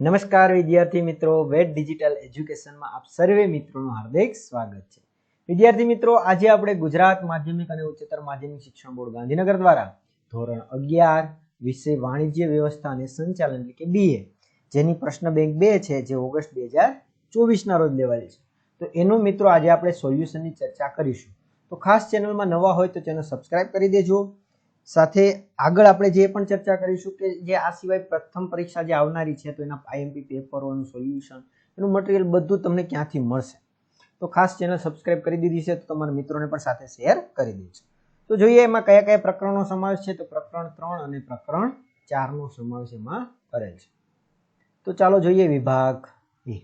નમસ્કાર વિદ્યાર્થી મિત્રો વેટ ડિજિટલ એજ્યુકેશનમાં આપ સર્વે મિત્રોનું હાર્દિક સ્વાગત છે. વિદ્યાર્થી મિત્રો, આજે આપણે ગુજરાત માધ્યમિક અને ઉચ્ચતર માધ્યમિક શિક્ષણ બોર્ડ ગાંધીનગર દ્વારા ધોરણ અગિયાર વિષય વાણિજ્ય વ્યવસ્થા અને સંચાલન એટલે કે બીએ જેની પ્રશ્ન બેંક બે છે જે ઓગસ્ટ બે હજાર ચોવીસના રોજ લેવાયેલી છે. તો એનું મિત્રો, આજે આપણે સોલ્યુશનની ચર્ચા કરીશું. તો ખાસ ચેનલમાં નવા હોય તો ચેનલ સબસ્ક્રાઇબ કરી દેજો. સાથે આગળ આપણે જે પણ ચર્ચા કરીશું કે જે આ સિવાય પ્રથમ પરીક્ષા જે આવનારી છે, તો એના આઈએમપી પેપરોનું સોલ્યુશન એનું મટીરિયલ બધું તમને ક્યાંથી મળશે? તો ખાસ ચેનલ સબસ્ક્રાઇબ કરી દીધી છે, તો તમારા મિત્રોને પણ સાથે શેર કરી દેજો. તો જોઈએ એમાં કયા કયા પ્રકરણનો સમાવેશ છે, તો પ્રકરણ ત્રણ અને પ્રકરણ ચારનો સમાવેશ એમાં કરેલ છે. તો ચાલો જોઈએ વિભાગ એ.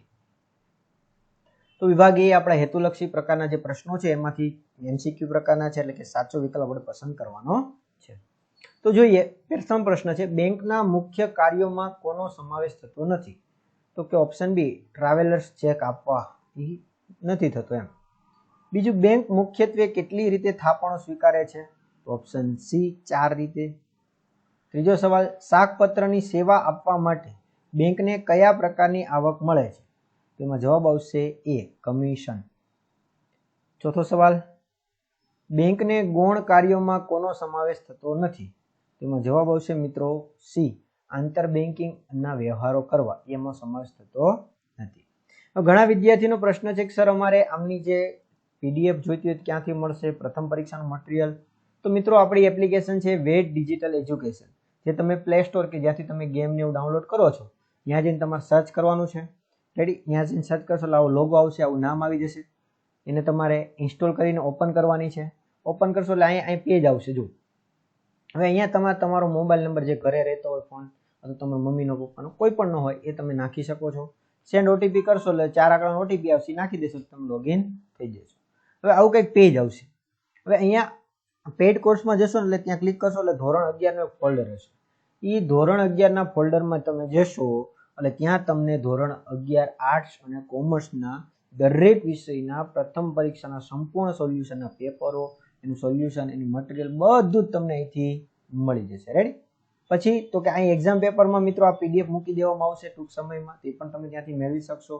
તો વિભાગ એ આપણા હેતુલક્ષી પ્રકારના જે પ્રશ્નો છે, એમાંથી એમસીક્યુ પ્રકારના છે, એટલે કે સાચો વિકલ્પ આપણે પસંદ કરવાનો છે. તો જોઈએ, પ્રથમ પ્રશ્ન છે, બેંકના મુખ્ય કાર્યોમાં કોનો સમાવેશ થતો નથી? તો કે ઓપ્શન બી ટ્રાવેલર્સ ચેક આપવા નથી થતો એમ. બીજું, બેંક મુખ્યત્વે કેટલી રીતે થાપણો સ્વીકારે છે? તો ઓપ્શન સી ચાર રીતે. ત્રીજો સવાલ, શાકપત્રની સેવા આપવા માટે બેંકને કયા પ્રકારની આવક મળે છે? તેમાં જવાબ આવશે એ કમિશન ચોથો સવાલ બેંકને ગૌણ કાર્યોમાં કોનો સમાવેશ થતો નથી? તેમાં જવાબ આવશે મિત્રો સી, આંતર બેન્કિંગના વ્યવહારો કરવા. એમાં સમાવેશ થતો નથી. ઘણા વિદ્યાર્થીનો પ્રશ્ન છે કે, સર, અમારે આમની જે પીડીએફ જોઈતી હોય ક્યાંથી મળશે? પ્રથમ પરીક્ષાનું મટીરિયલ? તો મિત્રો, આપણી એપ્લિકેશન છે વેટ ડિજિટલ એજ્યુકેશન. જે તમે પ્લે સ્ટોર કે જ્યાંથી તમે ગેમને એવું ડાઉનલોડ કરો છો, ત્યાં જઈને તમારે સર્ચ કરવાનું છે. રેડી ત્યાં જઈને સર્ચ કરશો એટલે આવો લોગો આવશે, આવું નામ આવી જશે. એને તમારે ઇન્સ્ટોલ કરીને ઓપન કરવાની છે. ઓપન કરશો એટલે અહીંયા અહીં પેજ આવશે જો હવે અહીંયા તમારે તમારો મોબાઈલ નંબર જે ઘરે રહેતો હોય ફોન અથવા તમારા મમ્મીનો, પપ્પાનો, કોઈ પણ ન હોય, એ તમે નાખી શકો છો. સેન્ડ ઓટીપી કરશો એટલે ચાર આંકડાનો ઓટીપી આવશે નાખી દેશો, તમે લોગિન થઈ જશો. હવે આવું કંઈક પેજ આવશે. હવે અહીંયા પેડ કોર્સમાં જશો એટલે ત્યાં ક્લિક કરશો એટલે ધોરણ અગિયારનો ફોલ્ડર હશે. એ ધોરણ અગિયારના ફોલ્ડરમાં તમે જશો એટલે ત્યાં તમને ધોરણ અગિયાર આર્ટ્સ અને કોમર્સના દરેક વિષયના પ્રથમ પરીક્ષાના સંપૂર્ણ સોલ્યુશનના પેપરો એનું સોલ્યુશન એનું મટીરિયલ બધું જ તમને અહીંથી મળી જશે. રેડી પછી તો કે અહીં એક્ઝામ પેપરમાં મિત્રો આ પીડીએફ મૂકી દેવામાં આવશે ટૂંક સમયમાં, તે પણ તમે ત્યાંથી મેળવી શકશો.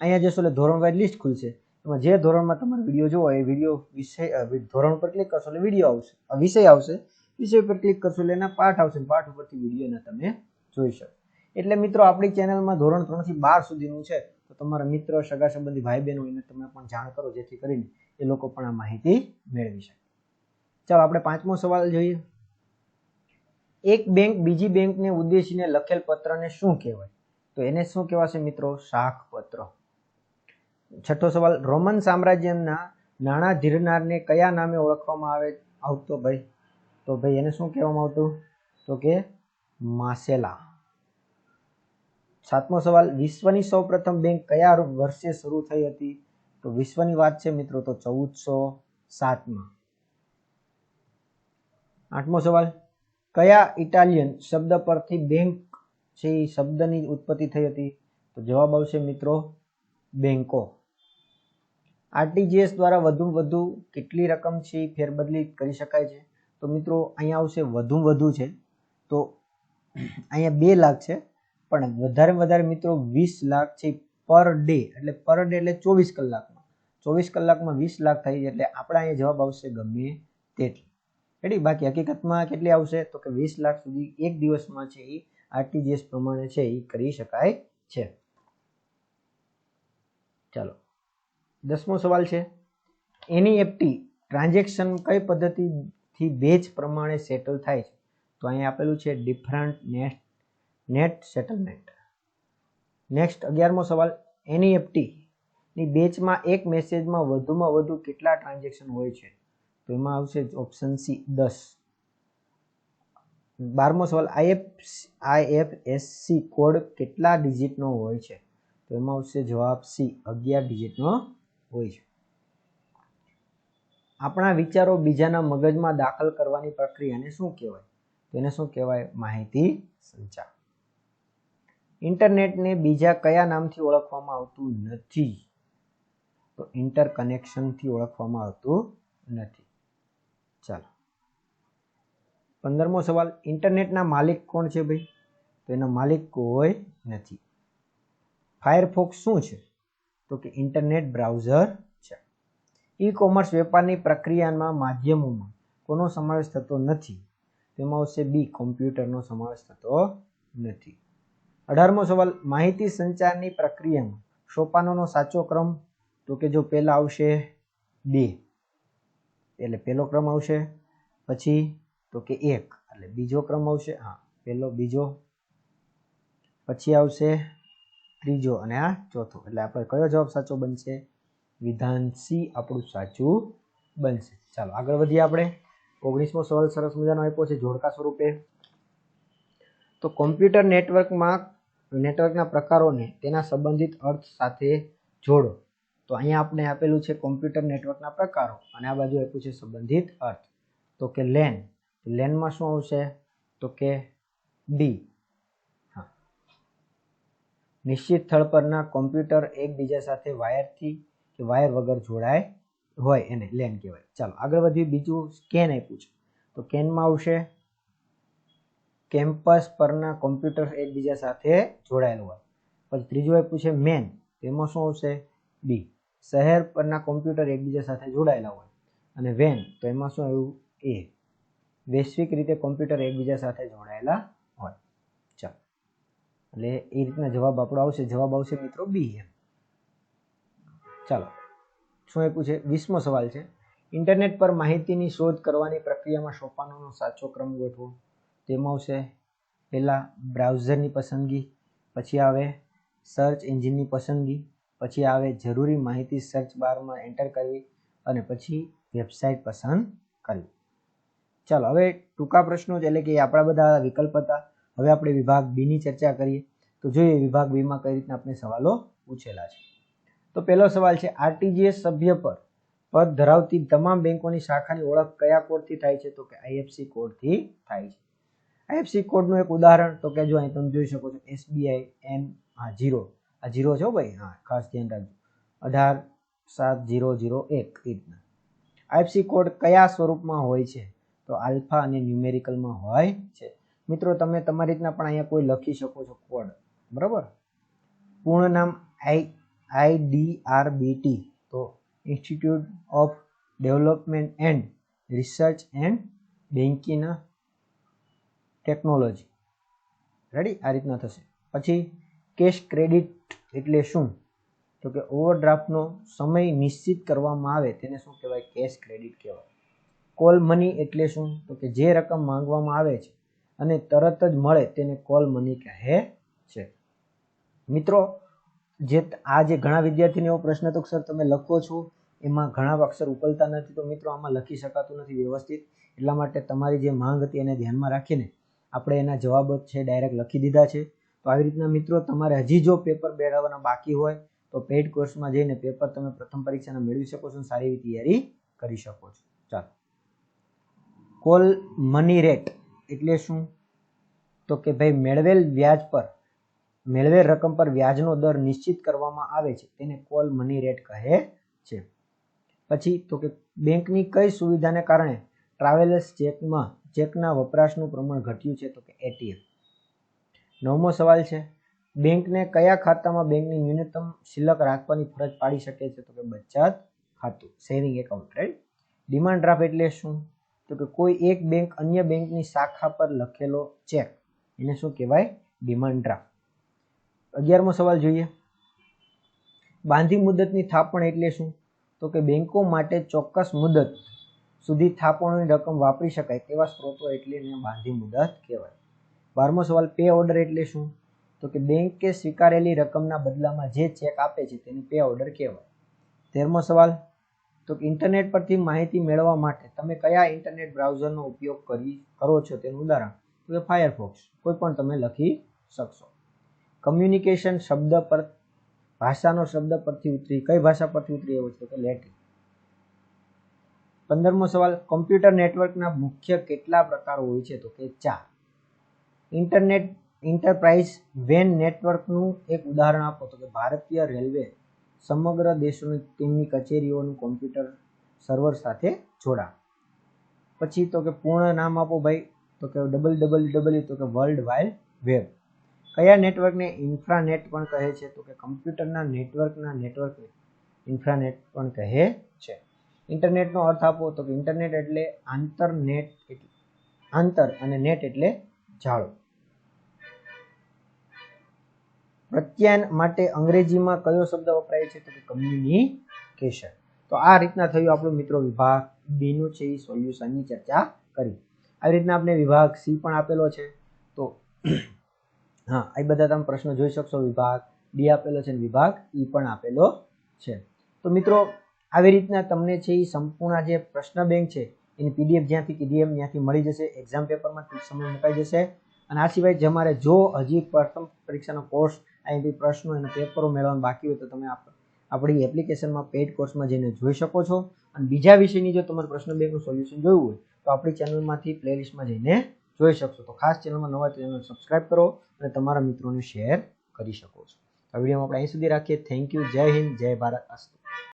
અહીંયા જશો એટલે ધોરણ વાઇઝ લિસ્ટ ખુલશે. એમાં જે ધોરણમાં તમારે વીડિયો જોવો એ વીડિયો વિષય ધોરણ પર ક્લિક કરશો એટલે વીડિયો આવશે. વિષય આવશે. વિષય પર ક્લિક કરશો એટલે એના પાઠ આવશે. પાઠ ઉપરથી વિડીયોને તમે જોઈ શકો. એટલે મિત્રો આપણી ચેનલમાં ધોરણ ત્રણથી બાર સુધીનું છે. તો તમારા મિત્ર, સગા સંબંધી ભાઈ બહેનો એને તમે પણ જાણ કરો જેથી કરીને એ લોકો પણ આ માહિતી મેળવી શકે. ચાલો આપણે પાંચમો સવાલ જોઈએ. એક બેંક બીજી બેંકને ઉદ્દેશીને લખેલ પત્રને શું કહેવાય? તો એને શું કહેવાશે મિત્રો? શાખ પત્ર છઠ્ઠો સવાલ, રોમન સામ્રાજ્યના નાણાં ધીરનારને કયા નામે ઓળખવામાં આવે? આવતો ભાઈ. તો ભાઈ એને શું કહેવામાં આવતું? તો કે માસેલા. સાતમો સવાલ, વિશ્વની સૌપ્રથમ બેંક કયા વર્ષે શરૂ થઈ હતી? તો વિશ્વની વાત છે મિત્રો, તો ચૌદસો સાતમાં. આઠમો સવાલ. કયા ઇટાલિયન શબ્દ પરથી બેંક છે એ શબ્દની ઉત્પત્તિ થઈ હતી? તો જવાબ આવશે મિત્રો, બેંકો. આરટીજીએસ દ્વારા વધુ વધુ કેટલી રકમ છે એ ફેરબદલી કરી શકાય છે? તો મિત્રો, અહીંયા આવશે વધુ વધુ છે. તો અહીંયા બે લાખ છે, પણ વધારે વધારે મિત્રો વીસ લાખ છે પર ડે. એટલે પર ડે એટલે ચોવીસ કલાકમાં. ચોવીસ કલાકમાં વીસ લાખ થઈ એટલે આપણે અહીંયા જવાબ આવશે ગમે તેટલી. રેડી? બાકી હકીકતમાં કેટલી આવશે? તો કે વીસ લાખ સુધી એક દિવસમાં છે એ આરટીજીએસ પ્રમાણે છે એ કરી શકાય છે. ચાલો. દસમો સવાલ છે. એનઈએફટી ટ્રાન્ઝેક્શન કઈ પદ્ધતિથી બેચ પ્રમાણે સેટલ થાય છે? તો અહીં આપેલું છે different net net settlement. Next અગિયારમો સવાલ. એનઈએફટી ની બેચમાં એક મેસેજમાં વધુમાં વધુ કેટલા ટ્રાન્ઝેક્શન હોય છે? તો એમાં આવશે ઓપ્શન સી દસ. બારમો સવાલ આઈએફ આઈએફએસસી કોડ કેટલા ડિજિટનો હોય છે? તો એમાં આવશે જવાબ સી અગિયાર ડિજિટનો હોય છે. આપણા વિચારો બીજાના મગજમાં દાખલ કરવાની પ્રક્રિયાને શું કહેવાય? તેને શું કહેવાય? માહિતી સંચાર. ઇન્ટરનેટને બીજા કયા નામથી ઓળખવામાં આવતું નથી? તો ઇન્ટર કનેક્શનથી ઓળખવામાં આવતું નથી. ચાલો. પંદરમો સવાલ, ઇન્ટરનેટના માલિક કોણ છે ભાઈ? તો એના માલિક કોઈ નથી. ફાયરફોક્સ શું છે? તો કે ઇન્ટરનેટ બ્રાઉઝર છે. ઈ કોમર્સ વેપારની પ્રક્રિયામાં માધ્યમોમાં કોનો સમાવેશ થતો નથી? તેમાં આવશે બી કોમ્પ્યુટરનો સમાવેશ થતો નથી. અઢારમો સવાલ, માહિતી સંચારની પ્રક્રિયામાં સોપાનોનો સાચો ક્રમ? તો કે જો પહેલાં આવશે બે એટલે પહેલો ક્રમ આવશે, પછી તો કે એક, એટલે બીજો ક્રમ આવશે, હા, પહેલો, બીજો, પછી આવશે ત્રીજો અને આ ચોથો. એટલે આપણે કયો જવાબ સાચો બનશે? વિધાન સી આપણું સાચું બનશે. ચાલો, આગળ વધીએ આપણે. ઓગણીસમો સવાલ સરસ મજાનો આપ્યો છે, જોડકા સ્વરૂપે. તો કોમ્પ્યુટર નેટવર્કમાં, નેટવર્કના પ્રકારોને તેના સંબંધિત અર્થ સાથે જોડો. તો અહીંયા આપણે આપેલું છે કોમ્પ્યુટર નેટવર્કના પ્રકારો અને આ બાજુ આપ્યું છે સંબંધિત અર્થ. તો કે લેન લેનમાં શું આવશે? તો કે ડી હા. નિશ્ચિત સ્થળ પરના કોમ્પ્યુટર એકબીજા સાથે વાયરથી કે વાયર વગર જોડાય હોય એને લેન કહેવાય. ચાલો, આગળ વધીએ. બીજું સ્કેન આપ્યું છે. તો કેનમાં આવશે કેમ્પસ પરના કોમ્પ્યુટર એકબીજા સાથે જોડાયેલું હોય. પછી ત્રીજું આપ્યું છે મેન તેમાં શું આવશે? બી શહેર પરના કોમ્પ્યુટર એકબીજા સાથે જોડાયેલા હોય. અને વેન, તો એમાં શું આવ્યું? એ. વૈશ્વિક રીતે કોમ્પ્યુટર એકબીજા સાથે જોડાયેલા હોય. ચાલો. એટલે એ રીતના જવાબ આપણો આવશે. જવાબ આવશે મિત્રો બી એમ. ચાલો. શું આપ્યું છે? વીસમો સવાલ છે. ઇન્ટરનેટ પર માહિતીની શોધ કરવાની પ્રક્રિયામાં સોપાનોનો સાચો ક્રમ ગોઠવો. તેમાં આવશે પહેલાં બ્રાઉઝરની પસંદગી, પછી આવે સર્ચ એન્જિનની પસંદગી પછી આવે જરૂરી માહિતી સર્ચ બારમાં એન્ટર કરવી અને પછી વેબસાઇટ પસંદ કરવી. ચાલો, હવે ટૂંકા પ્રશ્નો જ એટલે કે આપણા બધા વિકલ્પ હતા. હવે આપણે વિભાગ બીની ચર્ચા કરીએ. તો જોઈએ વિભાગ બીમાં કઈ રીતના આપણે સવાલો પૂછેલા છે. તો પહેલો સવાલ છે આરટીજીએસ સભ્ય પર પદ ધરાવતી તમામ બેંકોની શાખાની ઓળખ કયા કોડથી થાય છે? તો કે આઈએફસી કોડથી થાય છે. આઈએફસી કોડનું એક ઉદાહરણ, તો કે જો અહીં તમે જોઈ શકો છો એસબીઆઈ એન હા જીરો આ જીરો છો ભાઈ? હા, ખાસ ધ્યાન રાખજો. અઢાર, સાત, જીરો જીરો, એક રીતના. આઈએફસી કોડ કયા સ્વરૂપમાં હોય છે? તો આલ્ફા અને ન્યુમેરિકલમાં હોય છે. મિત્રો, તમે તમારી રીતના પણ અહીંયા કોઈ લખી શકો છો કોડ બરાબર? પૂર્ણ નામ આઈ આઈડીઆરબીટી તો institute of development and research and banking technology ready આ રીતના થશે. પછી કેશ ક્રેડિટ એટલે શું? તો કે ઓવરડ્રાફ્ટનો સમય નિશ્ચિત કરવામાં આવે તેને શું કહેવાય? કેશ ક્રેડિટ કહેવાય. કોલ મની એટલે શું? તો કે જે રકમ માંગવામાં આવે છે અને તરત જ મળે તેને કોલ મની કહે છે. મિત્રો, જે આ જે ઘણા વિદ્યાર્થીને એવો પ્રશ્ન તો સર, તમે લખો છો? એમાં ઘણા અક્ષર ઉકલતા નથી. તો મિત્રો, આમાં લખી શકાતું નથી વ્યવસ્થિત. એટલા માટે તમારી જે માંગ હતી એને ધ્યાનમાં રાખીને આપણે એના જવાબ છે, ડાયરેક્ટ લખી દીધા છે. તો આવી રીતના મિત્રો તમારે હજી જો પેપર બેડાવવાના બાકી હોય, તો પેઇડ કોર્સમાં જઈને પેપર તમે પ્રથમ પરીક્ષાના મેળવી શકો છો સારી એવી તૈયારી કરી શકો છો. ચાલો. કોલ મની રેટ એટલે શું? તો કે ભાઈ, મેળવેલ વ્યાજ પર, મેળવેલ રકમ પર વ્યાજનો દર નિશ્ચિત કરવામાં આવે છે, તેને કોલ મની રેટ કહે છે. પછી તો કે બેંકની કઈ સુવિધાને કારણે ટ્રાવેલર્સ ચેકમાં ચેકના વપરાશનું પ્રમાણ ઘટ્યું છે, તો કે એટીએમ નવમો સવાલ છે, બેંકને કયા ખાતામાં બેંકની ન્યૂનતમ શિલ્લક રાખવાની ફરજ પાડી શકે છે? તો કે બચત ખાતું, saving account right demand draft એટલે શું? તો કે કોઈ એક બેંક અન્ય બેંકની શાખા પર લખેલો ચેક એને શું કહેવાય? ડિમાન્ડ ડ્રાફ્ટ અગિયારમો સવાલ જોઈએ. બાંધી મુદતની થાપણ એટલે શું? તો કે બેંકો માટે ચોક્કસ મુદત સુધી થાપણોની રકમ વાપરી શકાય તેવા સ્ત્રોતો એટલે બાંધી મુદત કહેવાય. બારમો સવાલ પે ઓર્ડર એટલે શું? તો કે બેંકે સ્વીકારેલી રકમના બદલામાં જે ચેક આપે છે તેને પે ઓર્ડર કહેવાય. તેરમો સવાલ, તો કે ઇન્ટરનેટ પરથી માહિતી મેળવવા માટે તમે કયા ઇન્ટરનેટ બ્રાઉઝરનો ઉપયોગ કરી કરો છો તેનું ઉદાહરણ? તો કે ફાયરફોક્સ કોઈ પણ તમે લખી શકશો. કમ્યુનિકેશન શબ્દ પર, ભાષાનો શબ્દ પરથી ઉતરી, કઈ ભાષા પરથી ઉતરી એવો છે? કે લેટિન પંદરમો સવાલ કોમ્પ્યુટર નેટવર્કના મુખ્ય કેટલા પ્રકારો હોય છે? તો કે ચાર. ઇન્ટરનેટ ઇન્ટરપ્રાઇઝ વેન નેટવર્કનું એક ઉદાહરણ આપો તો કે ભારતીય રેલવે સમગ્ર દેશોની તેમની કચેરીઓનું કોમ્પ્યુટર સર્વર સાથે જોડા પછી તો કે પૂર્ણ નામ આપો ભાઈ, તો કે ડબલ ડબલ ડબલ તો કે વર્લ્ડ વાઇડ વેબ કયા નેટવર્કને ઇન્ફ્રાનેટ પણ કહે છે? તો કે કમ્પ્યુટરના નેટવર્કના નેટવર્કને ઇન્ફ્રાનેટ પણ કહે છે. ઇન્ટરનેટનો અર્થ આપો તો કે ઇન્ટરનેટ એટલે આંતરનેટ એટલે, આંતર અને નેટ એટલે જાળો પ્રત્યાયન માટે અંગ્રેજીમાં કયો શબ્દ વપરાય છે તો કે કમ્યુનિકેશન તો આ રીતના થયું આપણું મિત્રો વિભાગ બી નું છે એ સોલ્યુશનની ચર્ચા કરી. આવી રીતના આપણે વિભાગ સી પણ આપેલો છે. તો હા એ બધા તમે પ્રશ્નો જોઈ શકશો. વિભાગ ડી આપેલો છે અને વિભાગ ઈ પણ આપેલો છે. તો મિત્રો, આવી રીતના તમને છે એ સંપૂર્ણ જે પ્રશ્ન બેંક છે, એની પીડીએફ જ્યાંથી પીડીએમ ત્યાંથી મળી જશે. એક્ઝામ પેપરમાં ટૂંક સમય મુકાઈ જશે. અને આ સિવાય તમારે જો હજી પ્રથમ પરીક્ષાનો કોર્સ આઈએમપી પ્રશ્નો અને પેપરો મેળવવાનું બાકી હોય તો તમે આપણી એપ્લિકેશનમાં પેઇડ કોર્સમાં જઈને જોઈ શકો છો. અને બીજા વિષયની જો તમારે પ્રશ્ન બેંકનું સોલ્યુશન જોયું હોય, તો આપણી ચેનલમાંથી પ્લેલિસ્ટમાં જઈને જોઈ શકશો. તો ખાસ ચેનલમાં નવા ચેનલ સબસ્ક્રાઇબ કરો અને તમારા મિત્રોને શેર કરી શકો છો. આ વિડીયોમાં આપણે અહીં સુધી રાખીએ. થેન્ક યુ જય હિન્દ. જય ભારત. અસ્તુ.